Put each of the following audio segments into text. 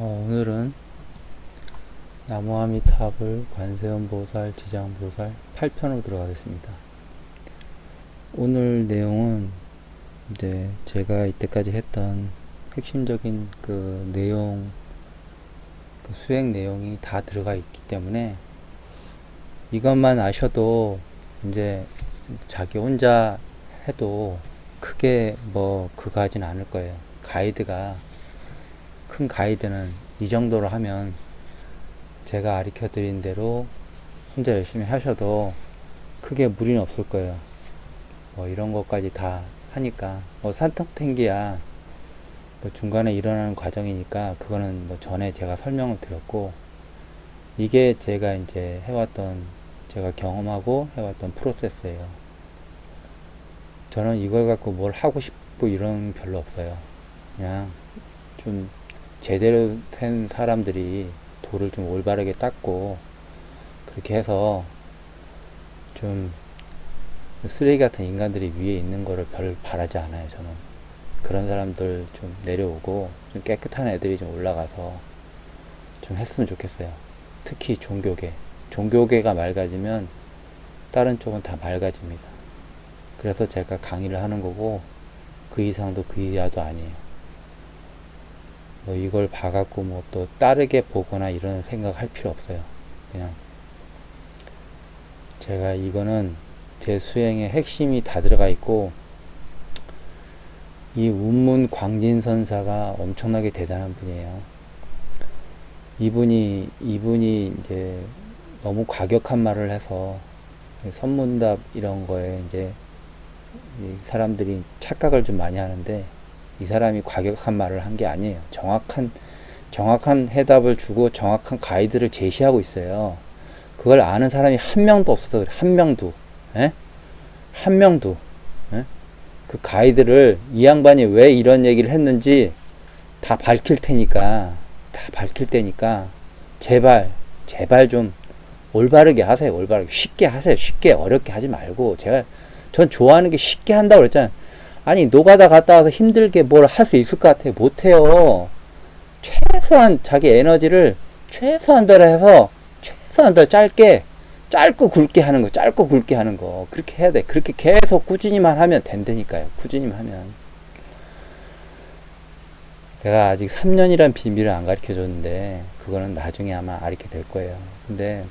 어, 오늘은 나무아미타불 관세음보살 지장보살 8편으로 들어가겠습니다. 오늘 내용은 이제 제가 이때까지 했던 핵심적인 그 내용 그 수행 내용이 다 들어가 있기 때문에 이것만 아셔도 이제 자기 혼자 해도 크게 뭐 그거 하진 않을 거예요. 가이드가 큰 가이드는 이 정도로 하면 제가 가르쳐 드린 대로 혼자 열심히 하셔도 크게 무리는 없을 거예요. 뭐 이런 것까지 다 하니까 뭐 산통탱기야 뭐 중간에 일어나는 과정이니까 그거는 뭐 전에 제가 설명을 드렸고 이게 제가 이제 해왔던 제가 경험하고 해왔던 프로세스예요. 저는 이걸 갖고 뭘 하고 싶고 이런 별로 없어요. 그냥 좀 제대로 된 사람들이 돌을 좀 올바르게 닦고 그렇게 해서 좀 쓰레기 같은 인간들이 위에 있는 거를 별 바라지 않아요, 저는. 그런 사람들 좀 내려오고 좀 깨끗한 애들이 좀 올라가서 좀 했으면 좋겠어요. 특히 종교계. 종교계가 맑아지면 다른 쪽은 다 맑아집니다. 그래서 제가 강의를 하는 거고 그 이상도 그 이하도 아니에요. 뭐 이걸 봐갖고 뭐 또 다르게 보거나 이런 생각 할 필요 없어요. 그냥 제가 이거는 제 수행의 핵심이 다 들어가 있고 이 운문 광진선사가 엄청나게 대단한 분이에요. 이분이 이분이 이제 너무 과격한 말을 해서 선문답 이런 거에 이제 이 사람들이 착각을 좀 많이 하는데 이 사람이 과격한 말을 한 게 아니에요. 정확한 정확한 해답을 주고 정확한 가이드를 제시하고 있어요. 그걸 아는 사람이 한 명도 없어서 그래. 한 명도. 에? 한 명도. 에? 그 가이드를 이 양반이 왜 이런 얘기를 했는지 다 밝힐 테니까 다 밝힐 테니까 제발 제발 좀 올바르게 하세요. 올바르게 쉽게 하세요. 쉽게 어렵게 하지 말고 제가 전 좋아하는 게 쉽게 한다고 그랬잖아요. 아니 노가다 갔다 와서 힘들게 뭘 할 수 있을 것 같아요. 못해요. 최소한 자기 에너지를 최소한 대로 해서 최소한 더 짧게 짧고 굵게 하는 거 짧고 굵게 하는 거 그렇게 해야 돼. 그렇게 계속 꾸준히만 하면 된다니까요. 꾸준히만 하면. 내가 아직 3년이란 비밀을 안 가르쳐 줬는데 그거는 나중에 아마 알게 될 거예요. 근데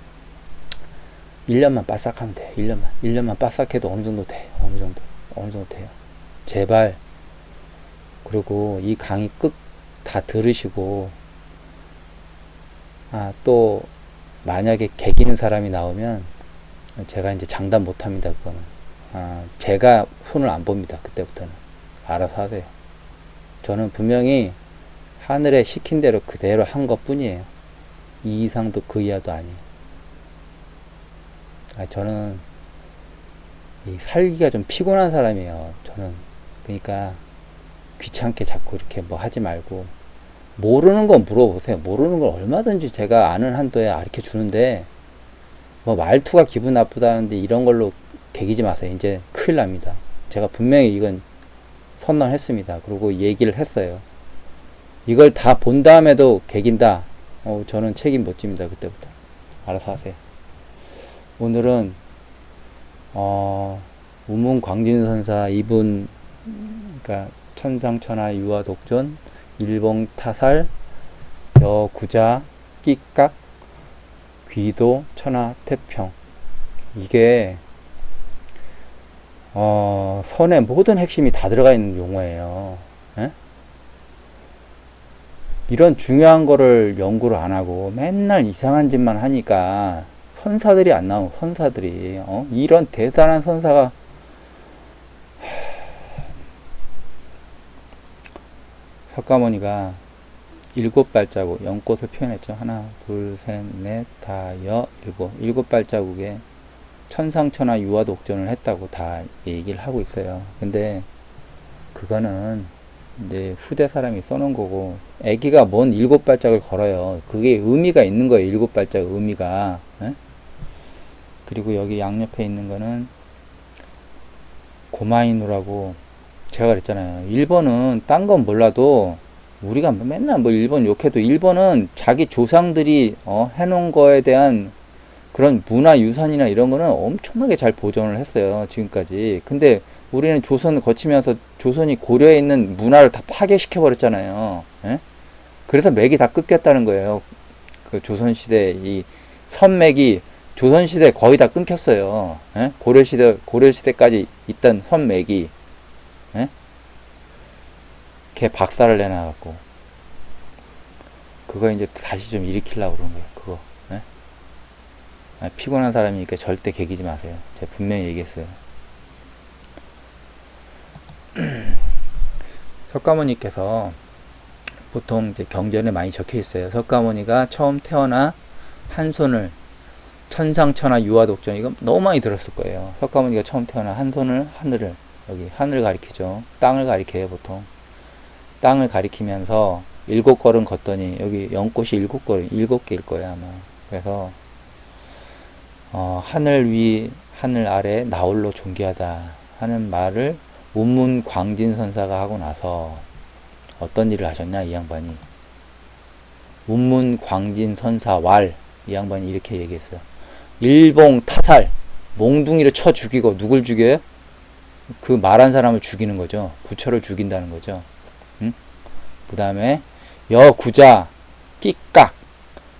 1년만 빠싹하면 돼. 1년만. 1년만 빠싹해도 어느 정도 돼. 어느 정도. 어느 정도 돼요. 제발. 그리고 이 강의 끝 다 들으시고 아 또 만약에 개기는 사람이 나오면 제가 이제 장담 못합니다 그거는. 아 제가 손을 안 봅니다 그때부터는. 알아서 하세요. 저는 분명히 하늘에 시킨 대로 그대로 한 것 뿐이에요. 이 이상도 그 이하도 아니에요. 아 저는 이 살기가 좀 피곤한 사람이에요 저는 그러니까 귀찮게 자꾸 이렇게 뭐 하지 말고 모르는 건 물어보세요. 모르는 건 얼마든지 제가 아는 한도에 가르쳐 주는데 뭐 말투가 기분 나쁘다는데 이런 걸로 개기지 마세요. 이제 큰일 납니다. 제가 분명히 이건 선언했습니다. 그리고 얘기를 했어요. 이걸 다 본 다음에도 개긴다. 어, 저는 책임 못 집니다. 그때부터. 알아서 하세요. 오늘은 어, 우문 광진 선사 이분 그러니까 천상천하 유화독존 일봉 타살 여구자 끼깍 귀도 천하 태평 이게 어, 선의 모든 핵심이 다 들어가 있는 용어예요. 에? 이런 중요한 거를 연구를 안 하고 맨날 이상한 짓만 하니까 선사들이 안 나오고 선사들이 어? 이런 대단한 선사가 석가모니가 일곱 발자국 연꽃을 표현했죠. 하나, 둘, 셋, 넷, 다, 여, 일곱. 일곱 발자국에 천상천하 유화 독전을 했다고 다 얘기를 하고 있어요. 근데 그거는 이제 후대 사람이 써놓은 거고, 애기가 뭔 일곱 발짝을 걸어요. 그게 의미가 있는 거예요. 일곱 발짝 의미가. 에? 그리고 여기 양옆에 있는 거는 고마이누라고 제가 그랬잖아요. 1번은 딴 건 몰라도 우리가 뭐 맨날 뭐 일본 욕해도 일본은 자기 조상들이 어, 해놓은 거에 대한 그런 문화 유산이나 이런 거는 엄청나게 잘 보존을 했어요 지금까지 근데 우리는 조선을 거치면서 조선이 고려에 있는 문화를 다 파괴시켜 버렸잖아요 예? 그래서 맥이 다 끊겼다는 거예요 그 조선 시대 이 선맥이 조선 시대 거의 다 끊겼어요 예? 고려 시대 고려 시대까지 있던 선맥이 예? 걔 박살을 내놔갖고 그거 이제 다시 좀 일으키려고 그런 거예요 그거. 예? 아, 피곤한 사람이니까 절대 개기지 마세요. 제가 분명히 얘기했어요. 석가모니께서 보통 이제 경전에 많이 적혀 있어요. 석가모니가 처음 태어나 한 손을 천상천하 유화독전 이거 너무 많이 들었을 거예요. 석가모니가 처음 태어나 한 손을 하늘을 여기 하늘을 가리키죠. 땅을 가리켜요 보통 땅을 가리키면서 일곱 걸음 걷더니 여기 연꽃이 일곱 걸음 일곱 개일 거예요 아마. 그래서 어, 하늘 위 하늘 아래 나홀로 존귀하다 하는 말을 운문 광진 선사가 하고 나서 어떤 일을 하셨냐 이 양반이. 운문 광진 선사 왈 이 양반이 이렇게 얘기했어요. 일봉 타살 몽둥이를 쳐 죽이고 누굴 죽여요? 그 말한 사람을 죽이는 거죠. 부처를 죽인다는 거죠 그 다음에 여구자 끼깍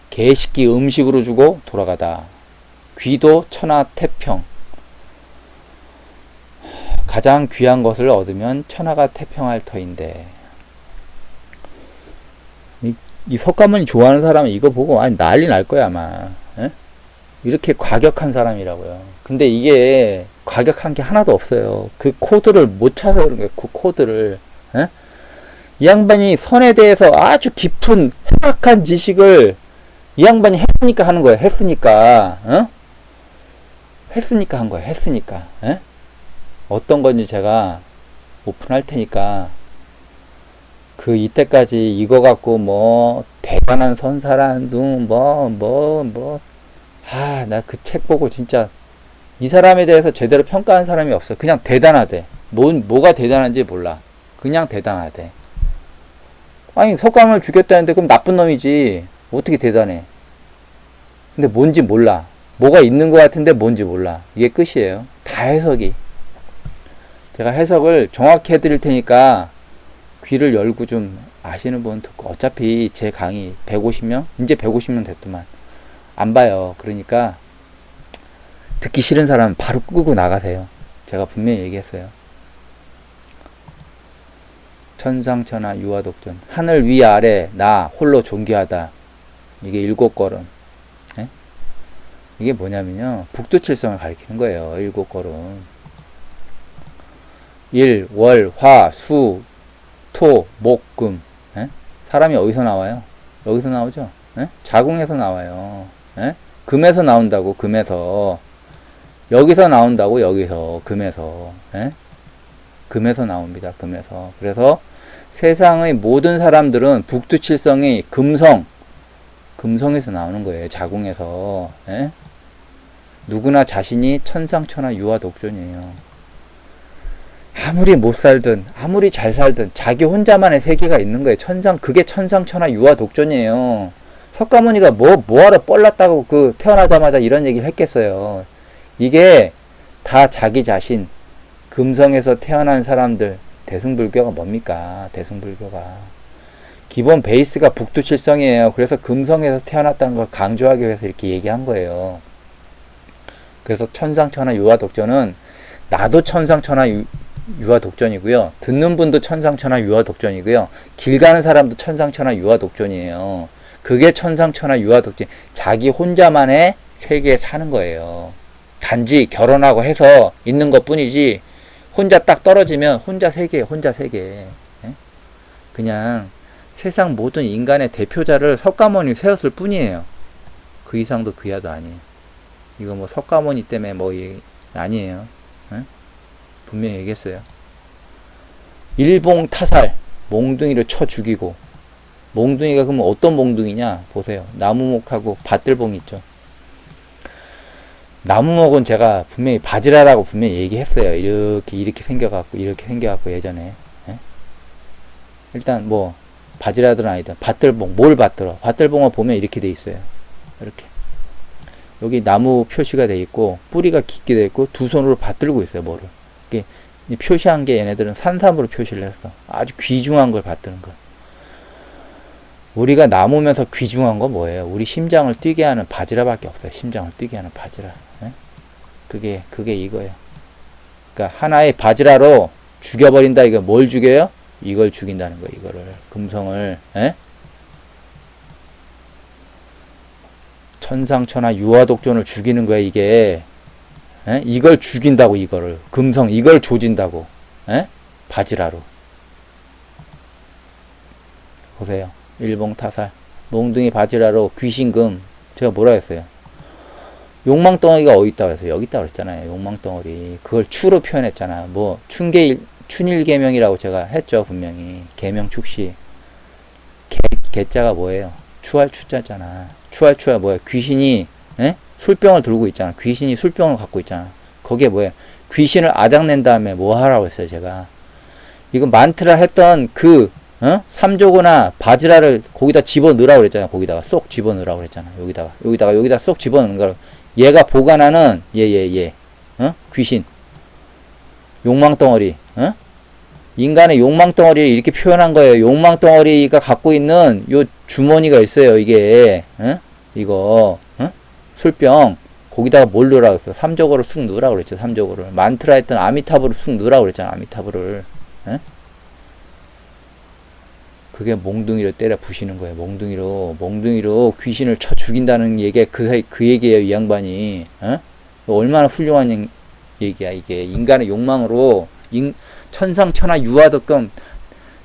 개식기 음식으로 주고 돌아가다. 귀도 천하 태평. 가장 귀한 것을 얻으면 천하가 태평할 터인데. 이, 이 석가모니 좋아하는 사람은 이거 보고 아니 난리 날 거야 아마. 에? 이렇게 과격한 사람이라고요. 근데 이게 과격한 게 하나도 없어요. 그 코드를 못 찾아서 그런 거예요 그 코드를. 에? 이 양반이 선에 대해서 아주 깊은 해박한 지식을 이 양반이 했으니까 하는 거예요. 했으니까, 어? 했으니까 한 거예요. 했으니까. 에? 어떤 건지 제가 오픈할 테니까 그 이때까지 이거 갖고 뭐 대단한 선사란 둥뭐뭐 아, 나 그 책 보고 진짜 이 사람에 대해서 제대로 평가한 사람이 없어요. 그냥 대단하대. 뭐, 뭐가 대단한지 몰라. 그냥 대단하대. 아니 석감을 죽였다는데 그럼 나쁜 놈이지. 어떻게 대단해? 근데 뭔지 몰라. 뭐가 있는 것 같은데 뭔지 몰라. 이게 끝이에요. 다 해석이. 제가 해석을 정확히 해드릴 테니까 귀를 열고 좀 아시는 분 듣고 어차피 제 강의 150명? 이제 150명 됐더만. 안 봐요. 그러니까 듣기 싫은 사람은 바로 끄고 나가세요. 제가 분명히 얘기했어요 천상천하 유화독전 하늘 위 아래 나 홀로 존귀하다 이게 일곱 걸음 예? 이게 뭐냐면요 북두칠성을 가리키는 거예요 일곱 걸음 일, 월, 화, 수, 토, 목, 금 예? 사람이 어디서 나와요? 여기서 나오죠 예? 자궁에서 나와요 예? 금에서 나온다고 금에서 여기서 나온다고 여기서 금에서 예? 금에서 나옵니다. 금에서. 그래서 세상의 모든 사람들은 북두칠성이 금성, 금성에서 나오는 거예요. 자궁에서. 예? 누구나 자신이 천상천하 유아독존이에요. 아무리 못 살든, 아무리 잘 살든, 자기 혼자만의 세계가 있는 거예요. 천상, 그게 천상천하 유아독존이에요. 석가모니가 뭐, 뭐하러 뻘났다고 그 태어나자마자 이런 얘기를 했겠어요. 이게 다 자기 자신, 금성에서 태어난 사람들 대승불교가 뭡니까? 대승불교가 기본 베이스가 북두칠성이에요. 그래서 금성에서 태어났다는 걸 강조하기 위해서 이렇게 얘기한 거예요. 그래서 천상천하 유화독전은 나도 천상천하 유, 유화독전이고요. 듣는 분도 천상천하 유화독전이고요. 길 가는 사람도 천상천하 유화독전이에요. 그게 천상천하 유화독전. 자기 혼자만의 세계에 사는 거예요. 단지 결혼하고 해서 있는 것 뿐이지 혼자 딱 떨어지면 혼자 세계, 혼자 세계. 예? 그냥 세상 모든 인간의 대표자를 석가모니 세웠을 뿐이에요. 그 이상도 그 이하도 아니에요. 이거 뭐 석가모니 때문에 뭐 이, 아니에요. 예? 분명히 얘기했어요. 일봉 타살, 몽둥이를 쳐 죽이고, 몽둥이가 그러면 어떤 몽둥이냐? 보세요. 나무목하고 밭들봉 있죠. 나무목은 제가 분명히 바지라라고 분명히 얘기했어요. 이렇게 이렇게 생겨갖고 이렇게 생겨갖고 예전에. 예? 일단 뭐 바지라든 아니든 밭들봉 뭘 밭들어? 밭들봉을 보면 이렇게 돼 있어요. 이렇게. 여기 나무 표시가 돼 있고 뿌리가 깊게 돼 있고 두 손으로 밭들고 있어요 뭐를. 이게 이 표시한 게 얘네들은 산삼으로 표시를 했어 아주 귀중한 걸 밭드는 거. 우리가 나무면서 귀중한 건 뭐예요? 우리 심장을 뛰게 하는 바지라밖에 없어요. 심장을 뛰게 하는 바지라. 예? 그게 그게 이거예요. 그러니까 하나의 바지라로 죽여버린다 이거 뭘 죽여요? 이걸 죽인다는 거 이거를. 금성을 에? 천상천하 유화독존을 죽이는 거야 이게. 에? 이걸 죽인다고 이거를. 금성 이걸 조진다고. 에? 바지라로. 보세요. 일봉타살. 몽둥이 바지라로 귀신금. 제가 뭐라 했어요 욕망덩어리가 어디 있다고 해서 여기 있다고 그랬잖아요 욕망덩어리. 그걸 추로 표현했잖아. 뭐 춘계일 춘일계명이라고 제가 했죠 분명히. 계명 축시. 개, 개자가 뭐예요? 추할 추자잖아. 추할 추가 뭐야? 귀신이 에? 술병을 들고 있잖아. 귀신이 술병을 갖고 있잖아. 거기에 뭐야 귀신을 아작낸 다음에 뭐 하라고 했어요 제가. 이거 만트라 했던 그 어? 삼조고나 바지라를 거기다 집어 넣으라고 그랬잖아요 거기다가. 쏙 집어 넣으라고 그랬잖아 여기다가. 여기다가 여기다 쏙 집어 넣는 거라 얘가 보관하는 얘얘 얘 어? 귀신 욕망덩어리 어? 인간의 욕망덩어리를 이렇게 표현한 거예요 욕망덩어리가 갖고 있는 요 주머니가 있어요 이게 어? 이거 어? 술병 거기다가 뭘 넣으라고 했어 삼적으로 쑥 넣으라고 그랬죠 삼적으로 만트라 했던 아미타브를 쑥 넣으라고 그랬잖아 아미타브를 어? 그게 몽둥이로 때려 부시는 거예요. 몽둥이로 몽둥이로 귀신을 쳐 죽인다는 얘기 그, 그 얘기예요 이 양반이. 어? 얼마나 훌륭한 얘- 얘기야 이게. 인간의 욕망으로 인, 천상천하 유아덕금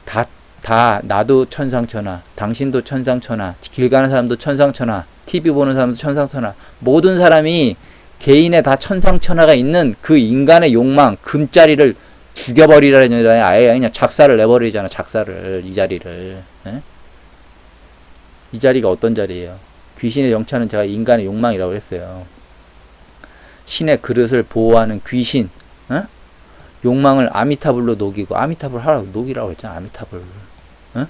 다, 다 나도 천상천하 당신도 천상천하 길 가는 사람도 천상천하 TV 보는 사람도 천상천하. 모든 사람이 개인의 다 천상천하가 있는 그 인간의 욕망 금자리를 죽여버리라는 얘기야 아예 그냥 작사를 내버리잖아 작사를 이 자리를 예? 이 자리가 어떤 자리예요 귀신의 영차는 제가 인간의 욕망이라고 했어요 신의 그릇을 보호하는 귀신 어? 욕망을 아미타불로 녹이고 아미타불 하라고 녹이라고 했잖아 아미타불 어?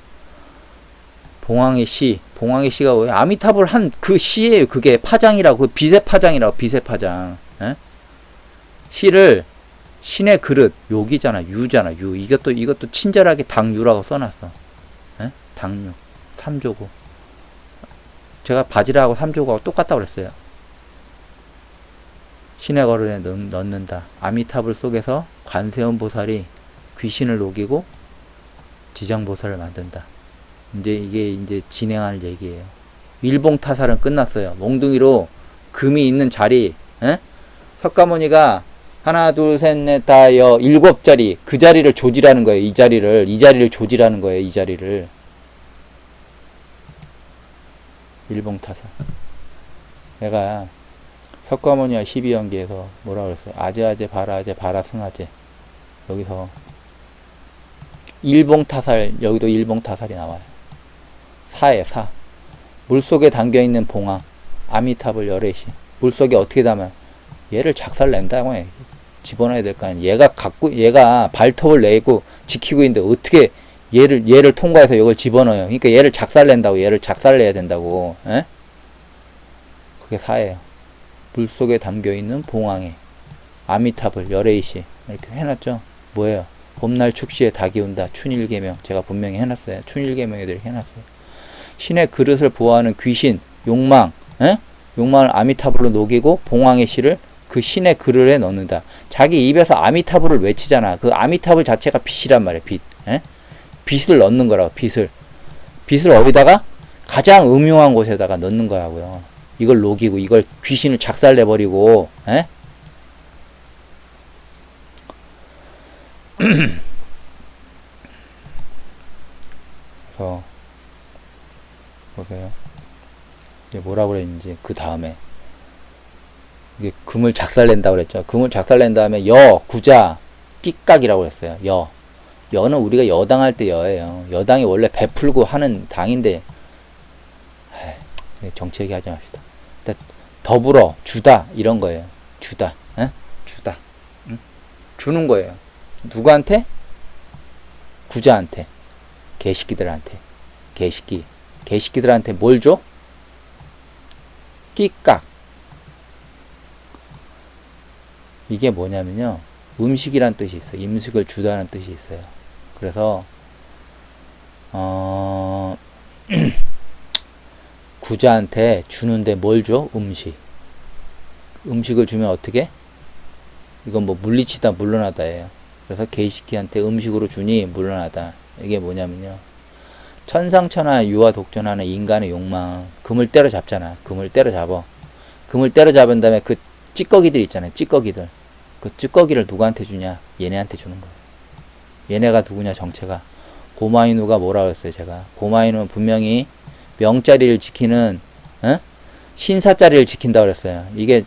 봉황의 시 봉황의 시가 왜 아미타불 한 그 시예요 그게 파장이라고 그 빛의 파장이라고 빛의 파장 예? 시를 신의 그릇 욕이잖아 유잖아 유. 이것도 이것도 친절하게 당유라고 써놨어. 예? 당유. 삼조고. 제가 바지라고 삼조고하고 똑같다고 그랬어요. 신의 거른에 넣, 넣는다. 아미타불 속에서 관세음 보살이 귀신을 녹이고 지장보살을 만든다. 이제 이게 이제 진행할 얘기예요. 일봉 타살은 끝났어요. 몽둥이로 금이 있는 자리 에? 석가모니가 하나 둘 셋 넷 다 여 일곱 자리. 그 자리를 조지라는 거예요 이 자리를. 이 자리를 조지라는 거예요 이 자리를. 일봉 타살 내가 석가모니와 12연기에서 뭐라 그랬어요? 아제아제 바라아제 바라승아제 여기서 일봉 타살 여기도 일봉 타살이 나와요. 사에 사. 물속에 담겨있는 봉황 아미타불 열애시. 물속에 어떻게 담아 얘를 작살 낸다고 해 집어넣어야 될 거 아니야 얘가 갖고 얘가 발톱을 내고 지키고 있는데 어떻게 얘를 얘를 통과해서 이걸 집어넣어요? 그러니까 얘를 작살낸다고 얘를 작살내야 된다고. 에? 그게 사예요. 물 속에 담겨 있는 봉황에. 아미타불 열애이시 이렇게 해놨죠. 뭐예요? 봄날 축시에 닭이 온다. 춘일계명. 제가 분명히 해놨어요. 춘일계명에도 이렇게 해놨어요. 신의 그릇을 보호하는 귀신 욕망. 에? 욕망을 아미타불로 녹이고 봉황의 씨를 그 신의 그릇에 넣는다. 자기 입에서 아미타불을 외치잖아. 그 아미타불 자체가 빛이란 말이야 빛 에? 빛을 넣는 거라고 빛을. 빛을 어디다가? 가장 음흉한 곳에다가 넣는 거라고요. 이걸 녹이고 이걸 귀신을 작살내 버리고 에? 그래서 보세요. 이게 뭐라고 그랬는지 그 다음에 이게 금을 작살낸다고 그랬죠. 금을 작살낸 다음에 여 구자 띠깍이라고 그랬어요. 여 여는 우리가 여당할 때 여예요. 여당이 원래 베풀고 하는 당인데 에이, 정치 얘기하지 맙시다. 더불어 주다 이런 거예요. 주다, 에? 주다, 응? 주는 거예요. 누구한테? 구자한테, 개새끼들한테. 개식기. 개식기들한테 뭘 줘? 끼깍. 이게 뭐냐면요. 음식이란 뜻이 있어요. 음식을 주다는 뜻이 있어요. 그래서, 어, 구자한테 주는데 뭘 줘? 음식. 음식을 주면 어떻게? 이건 뭐 물리치다 물러나다예요. 그래서 개식기한테 음식으로 주니 물러나다. 이게 뭐냐면요. 천상천하 유아 독존하는 인간의 욕망. 금을 때려잡잖아. 금을 때려잡아. 금을 때려잡은 다음에 그 찌꺼기들 있잖아요. 찌꺼기들. 그 찌꺼기를 누구한테 주냐? 얘네한테 주는 거예요. 얘네가 누구냐? 정체가. 고마이누가 뭐라고 했어요? 제가. 고마이누는 분명히 명자리를 지키는 어? 신사자리를 지킨다고 그랬어요. 이게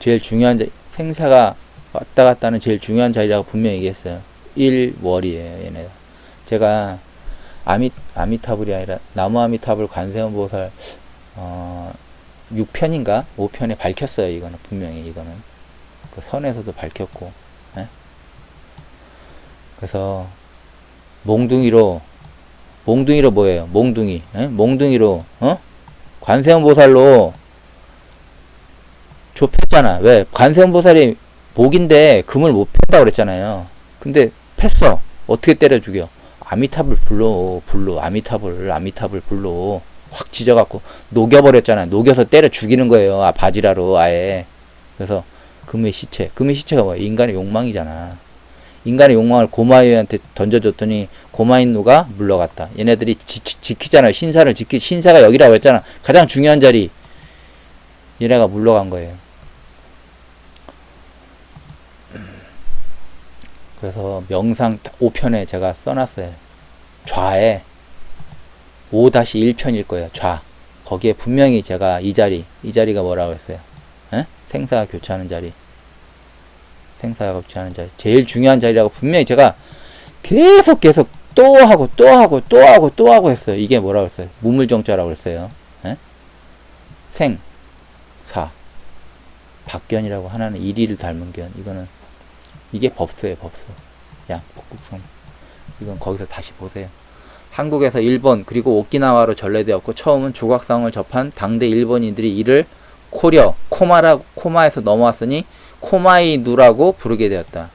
제일 중요한 자, 생사가 왔다 갔다 하는 제일 중요한 자리라고 분명히 얘기했어요. 1월이에요, 얘네가. 제가 아미, 아미타불이 아니라 나무 아미타불 관세음 보살 어, 6편인가 5편에 밝혔어요. 이거는 분명히 이거는 그 선에서도 밝혔고. 예? 그래서 몽둥이로 몽둥이로 뭐예요? 몽둥이. 예? 몽둥이로 어? 관세음 보살로 좁혔잖아. 왜? 관세음 보살이 목인데 금을 못 팬다고 그랬잖아요. 근데 팼어. 어떻게 때려 죽여? 아미타불 불로 불로 아미타불 아미타불 불로 확 지져갖고 녹여버렸잖아. 녹여서 때려 죽이는 거예요. 아 바지라로 아예. 그래서 금의 시체. 금의 시체가 뭐야? 인간의 욕망이잖아. 인간의 욕망을 고마이한테 던져줬더니 고마인누가 물러갔다. 얘네들이 지, 지, 지 키잖아요. 신사를 지키 신사가 여기라고 했잖아. 가장 중요한 자리. 얘네가 물러간 거예요. 그래서 명상 5편에 제가 써놨어요. 좌에 5-1편일 거예요. 좌. 거기에 분명히 제가 이 자리, 이 자리가 뭐라고 했어요? 에? 생사가 교차하는 자리. 생사가 교차하는 자리. 제일 중요한 자리라고 분명히 제가 계속 계속 또 하고 또 하고 또 하고 또 하고 했어요. 이게 뭐라고 했어요? 무물정자라고 했어요. 에? 생, 사, 박견이라고 하나는 일이를 닮은 견. 이거는 이게 법수예요, 법수. 양, 북극성. 이건 거기서 다시 보세요. 한국에서 일본 그리고 오키나와로 전래되었고 처음은 조각상을 접한 당대 일본인들이 이를 코려, 코마라, 코마에서 넘어왔으니 코마이 누라고 부르게 되었다.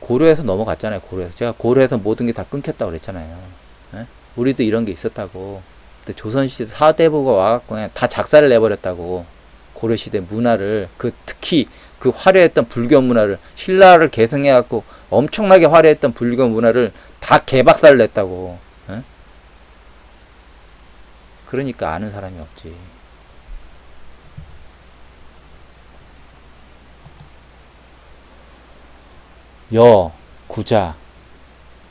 고려에서 넘어갔잖아요, 고려에서. 제가 고려에서 모든 게 다 끊겼다고 그랬잖아요. 예? 우리도 이런 게 있었다고. 근데 조선시대 사대부가 와갖고 그냥 다 작사를 내버렸다고. 고려시대 문화를, 그 특히 그 화려했던 불교 문화를, 신라를 계승해갖고 엄청나게 화려했던 불교 문화를 다 개박살을 냈다고. 예? 그러니까 아는 사람이 없지. 여, 구자,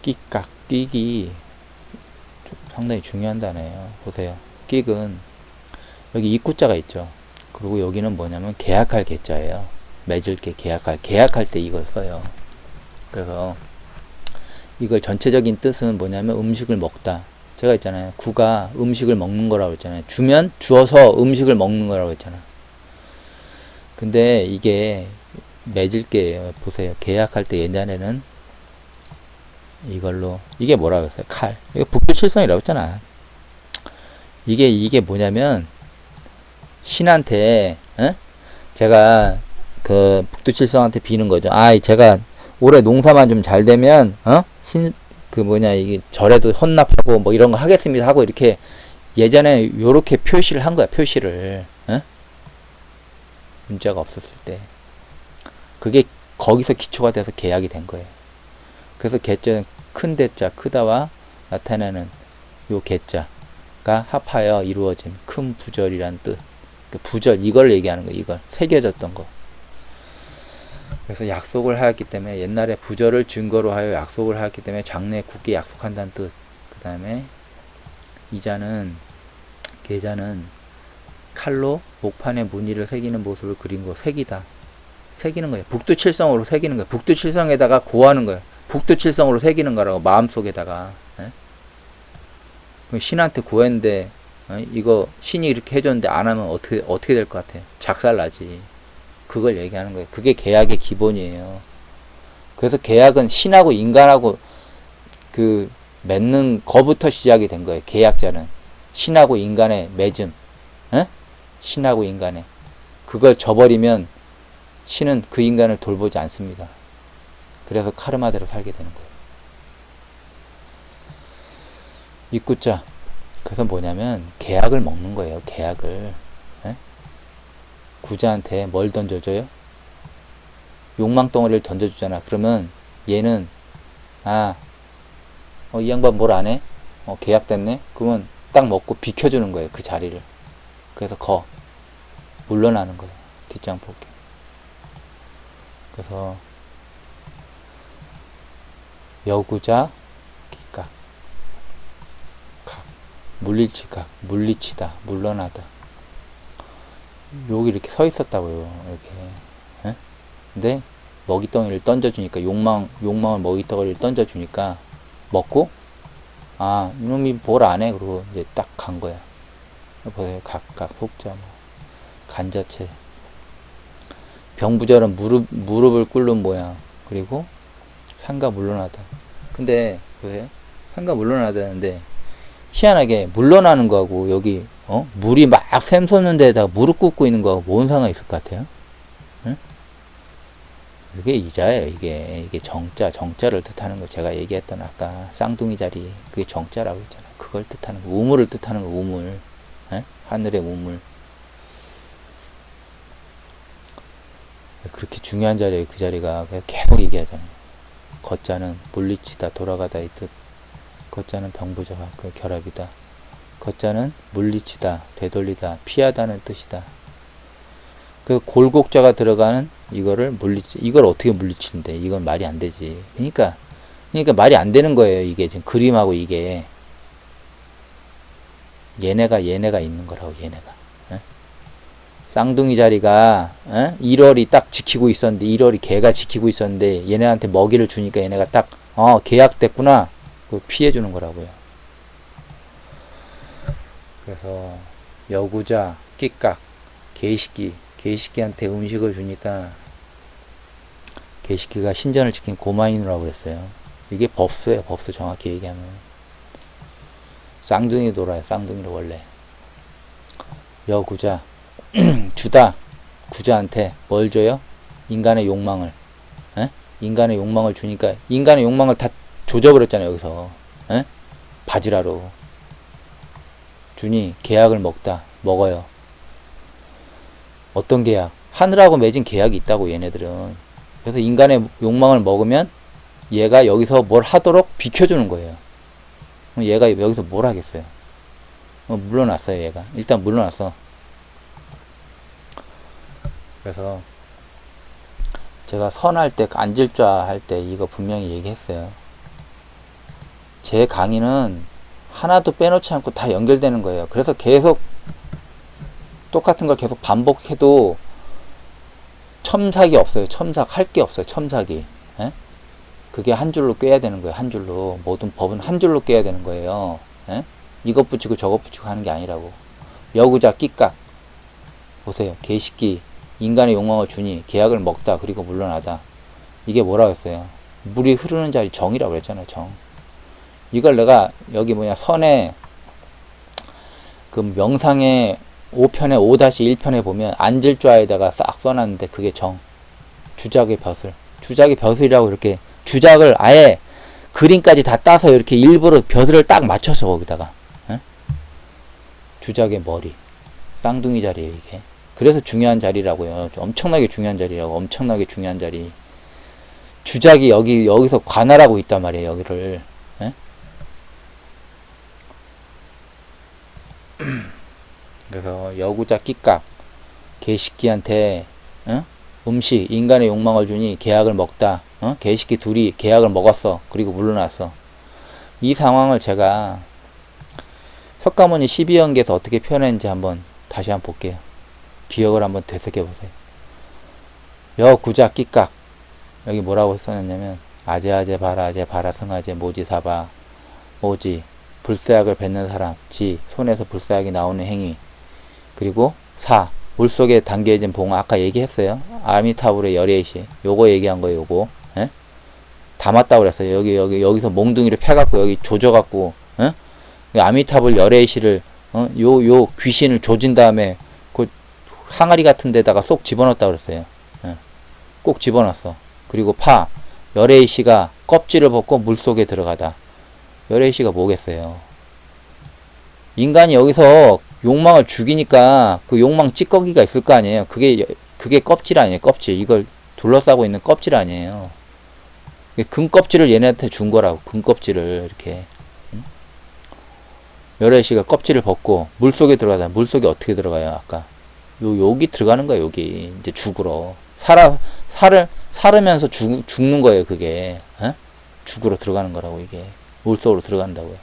끼깍, 끼기 상당히 중요한 단어예요. 보세요. 끼은 여기 입구자가 있죠. 그리고 여기는 뭐냐면 계약할 계자예요. 맺을 게 계약할 계약할 때 이걸 써요. 그래서 이걸 전체적인 뜻은 뭐냐면 음식을 먹다. 제가 있잖아요. 구가 음식을 먹는 거라고 했잖아요. 주면 주어서 음식을 먹는 거라고 했잖아. 근데 이게 맺을 게예요. 보세요. 계약할 때 예전에는 이걸로 이게 뭐라고 했어요? 칼. 이거 북두칠성이라고 했잖아. 이게 이게 뭐냐면 신한테 어? 제가 그 북두칠성한테 비는 거죠. 아, 제가 올해 농사만 좀 잘 되면 어? 신 그 뭐냐 이게 절에도 헌납하고 뭐 이런 거 하겠습니다 하고 이렇게 예전에 요렇게 표시를 한 거야. 표시를. 어? 문자가 없었을 때. 그게 거기서 기초가 돼서 계약이 된 거예요. 그래서 개자는 큰 대자 크다와 나타내는 요 개자가 합하여 이루어진 큰 부절이란 뜻. 그 부절 이걸 얘기하는 거예요. 이걸 새겨졌던 거. 그래서 약속을 하였기 때문에 옛날에 부절을 증거로 하여 약속을 하였기 때문에 장래 굳게 약속한다는 뜻. 그 다음에 이자는 계자는 칼로 목판에 무늬를 새기는 모습을 그린 거 색이다. 새기는 거예요. 북두칠성으로 새기는 거예요. 북두칠성에다가 고하는 거예요. 북두칠성으로 새기는 거라고 마음속에다가 예? 신한테 고했는데 어? 이거 신이 이렇게 해줬는데 안 하면 어떻게 어떻게 될 것 같아? 작살 나지. 그걸 얘기하는 거예요. 그게 계약의 기본이에요. 그래서 계약은 신하고 인간하고 그 맺는 거부터 시작이 된 거예요. 계약자는 신하고 인간의 맺음, 에? 신하고 인간의 그걸 저버리면 신은 그 인간을 돌보지 않습니다. 그래서 카르마대로 살게 되는 거예요. 입구자 그래서 뭐냐면 계약을 먹는 거예요. 계약을 에? 구자한테 뭘 던져줘요? 욕망 덩어리를 던져주잖아. 그러면 얘는 아, 어, 이 양반 뭘 안 해? 어, 계약됐네? 그러면 딱 먹고 비켜주는 거예요. 그 자리를. 그래서 거. 물러나는 거예요. 뒷장 볼게. 그래서 여구자 기각 각 물리치각 물리치다. 물러나다. 여기 이렇게 서 있었다고요 이렇게. 예? 근데 먹이덩이를 던져주니까 욕망 욕망을 먹이덩이를 던져주니까 먹고 아 이놈이 뭘 안 해? 그러고 이제 딱 간 거야. 보세요 각각 속자 뭐. 간자체 병부절은 무릎 무릎을 꿇는 모양. 그리고 상가 물러나다. 근데 왜? 상가 물러나다는데 희한하게 물러나는 거하고 여기 어? 물이 막 샘솟는 데다가 무릎 꿇고 있는 거하고 뭔 상관이 있을 것 같아요? 응? 이게 이자예요 이게. 이게 정자 정자를 뜻하는 거. 제가 얘기했던 아까 쌍둥이 자리 그게 정자라고 했잖아요. 그걸 뜻하는 거. 우물을 뜻하는 거 우물. 에? 하늘의 우물 그렇게 중요한 자리에 그 자리가 계속 얘기하잖아요. 걷자는 물리치다 돌아가다 이 뜻. 걷자는 병부자가 그 결합이다. 걷자는 물리치다 되돌리다 피하다는 뜻이다. 그 골곡자가 들어가는 이거를 물리치 이걸 어떻게 물리치는데 이건 말이 안 되지. 그러니까 그러니까 말이 안 되는 거예요 이게 지금 그림하고 이게. 얘네가 얘네가 있는 거라고 얘네가. 에? 쌍둥이 자리가 에? 1월이 딱 지키고 있었는데 1월이 걔가 지키고 있었는데 얘네한테 먹이를 주니까 얘네가 딱 어 계약됐구나. 그 피해 주는 거라고요. 그래서 여구자 끼깍 개식기 개식기한테 음식을 주니까 개식기가 신전을 지킨 고마인이라고 그랬어요. 이게 법수예요 법수 정확히 얘기하면. 쌍둥이 돌아요 쌍둥이를 원래. 여구자 주다 구자한테 뭘 줘요? 인간의 욕망을. 에? 인간의 욕망을 주니까 인간의 욕망을 다 조져버렸잖아요 여기서. 에? 바지라로. 주니 계약을 먹다 먹어요. 어떤 계약? 하늘하고 맺은 계약이 있다고 얘네들은. 그래서 인간의 욕망을 먹으면 얘가 여기서 뭘 하도록 비켜주는 거예요. 얘가 여기서 뭘 하겠어요? 어, 물러났어요 얘가. 일단 물러났어 그래서 제가 선 할 때 안질좌 할 때 이거 분명히 얘기했어요. 제 강의는 하나도 빼놓지 않고 다 연결되는 거예요. 그래서 계속 똑같은 걸 계속 반복해도 첨삭이 없어요. 첨삭 할 게 없어요. 첨삭이. 에? 그게 한 줄로 꿰야 되는 거예요. 한 줄로. 모든 법은 한 줄로 꿰야 되는 거예요. 에? 이것 붙이고 저것 붙이고 하는 게 아니라고. 여구자 끼깍. 보세요. 개식기 인간의 욕망을 주니 계약을 먹다 그리고 물러나다. 이게 뭐라고 했어요? 물이 흐르는 자리 정이라고 그랬잖아요 정. 이걸 내가 여기 뭐냐 선에 그 명상의 5편에 5-1편에 보면 안질좌에다가 싹 써놨는데 그게 정. 주작의 벼슬. 주작의 벼슬이라고 이렇게 주작을 아예 그림까지 다 따서 이렇게 일부러 벼슬을 딱 맞춰서 거기다가 에? 주작의 머리. 쌍둥이 자리에요 이게 그래서 중요한 자리라고요 엄청나게 중요한 자리라고 엄청나게 중요한 자리 주작이 여기 여기서 관할하고 있단 말이에요 여기를 에? 그래서 여구자 끼깍 개식기한테 어? 음식 인간의 욕망을 주니 계약을 먹다 어? 개식기 둘이 계약을 먹었어 그리고 물러났어 이 상황을 제가 석가모니 12연계에서 어떻게 표현했는지 한번 다시 한번 볼게요 기억을 한번 되새겨 보세요 여 구자 끼깍 여기 뭐라고 써놨냐면 아제아제 바라아제 바라 승아제 모지사바 오지 불사약을 뱉는 사람 지 손에서 불사약이 나오는 행위 그리고 4. 물속에 담겨진 봉 아까 얘기했어요. 아미타불의 열애시 요거 얘기한 거예요. 요거 예? 담았다고 그랬어요. 여기 여기 여기서 몽둥이를 패갖고 여기 조져갖고 어? 이 아미타불 열애시를 어? 요 요 귀신을 조진 다음에 그 항아리 같은 데다가 쏙 집어넣었다고 그랬어요. 예. 꼭 집어넣었어. 그리고 파 열애시가 껍질을 벗고 물 속에 들어가다. 열애시가 뭐겠어요? 인간이 여기서 욕망을 죽이니까 그 욕망 찌꺼기가 있을 거 아니에요. 그게 여- 그게 껍질 아니에요. 껍질. 이걸 둘러싸고 있는 껍질 아니에요. 금 껍질을 얘네한테 준 거라고. 금 껍질을 이렇게. 응? 열애시가 껍질을 벗고 물 속에 들어가다. 물 속에 어떻게 들어가요? 아까 요 여기 들어가는 거야. 여기 이제 죽으러 살아 살을 살으면서 죽, 죽는 거예요. 그게 어? 죽으러 들어가는 거라고 이게 물 속으로 들어간다고요.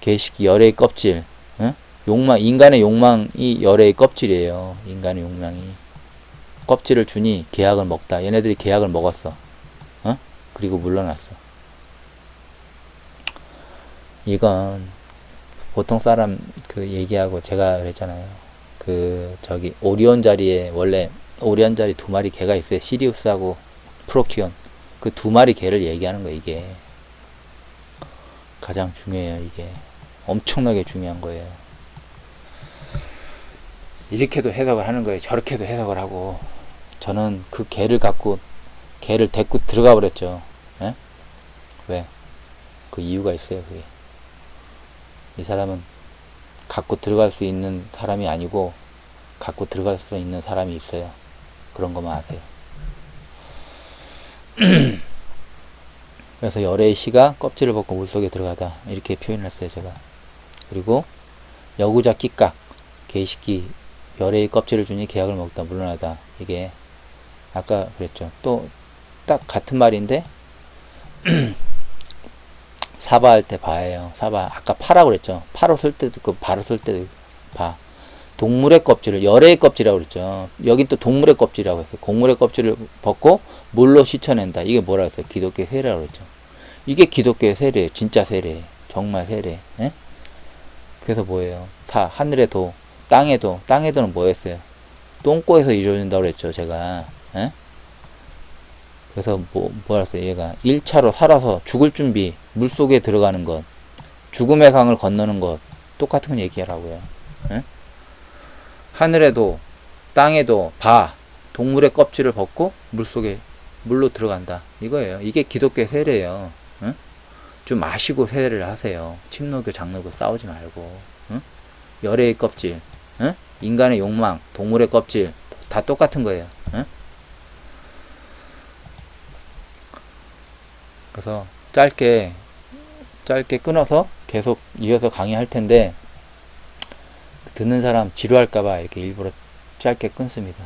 개식이 열애의 껍질. 어? 욕망 인간의 욕망이 열애의 껍질이에요. 인간의 욕망이 껍질을 주니 계약을 먹다. 얘네들이 계약을 먹었어. 어? 그리고 물러났어. 이건 보통 사람 그 얘기하고 제가 그랬잖아요. 그 저기 오리온 자리에 원래 오리온 자리 두 마리 개가 있어요. 시리우스하고 프로키온. 그 두 마리 개를 얘기하는 거예요, 이게. 가장 중요해요, 이게. 엄청나게 중요한 거예요. 이렇게도 해석을 하는 거예요. 저렇게도 해석을 하고. 저는 그 개를 갖고, 개를 데리고 들어가 버렸죠. 예? 왜? 그 이유가 있어요, 그게. 이 사람은 갖고 들어갈 수 있는 사람이 아니고, 갖고 들어갈 수 있는 사람이 있어요. 그런 것만 아세요. 그래서 열애의 시가 껍질을 벗고 물속에 들어가다. 이렇게 표현을 했어요 제가. 그리고 여구자 끼깍 개식기 열애의 껍질을 주니 계약을 먹다. 물러나다. 이게 아까 그랬죠. 또 딱 같은 말인데 사바 할 때 바예요. 사바. 아까 파라고 그랬죠. 파로 쓸 때도 있고 바로 쓸 때도 바. 동물의 껍질을 열애의 껍질이라고 그랬죠. 여긴 또 동물의 껍질이라고 했어요. 곡물의 껍질을 벗고 물로 씻어낸다. 이게 뭐라 했어요? 기독교 세례라고 그랬죠. 이게 기독교의 세례예요. 진짜 세례 정말 세례 예? 그래서 뭐예요? 사 하늘의 도 땅의 도. 땅의 도는 뭐였어요? 똥꼬에서 이루어진다고 그랬죠 제가. 예? 그래서 뭐 뭐라 했어요? 얘가 1차로 살아서 죽을 준비 물속에 들어가는 것 죽음의 강을 건너는 것 똑같은 얘기하라고요. 예? 하늘에도 땅에도 바 동물의 껍질을 벗고 물속에 물로 들어간다. 이거예요. 이게 기독교의 세례예요. 응? 좀 마시고 세례를 하세요. 침노교 장로교 싸우지 말고. 응? 열애의 껍질. 응? 인간의 욕망 동물의 껍질. 다 똑같은 거예요 응? 그래서 짧게 짧게 끊어서 계속 이어서 강의할 텐데 듣는 사람 지루할까봐 이렇게 일부러 짧게 끊습니다.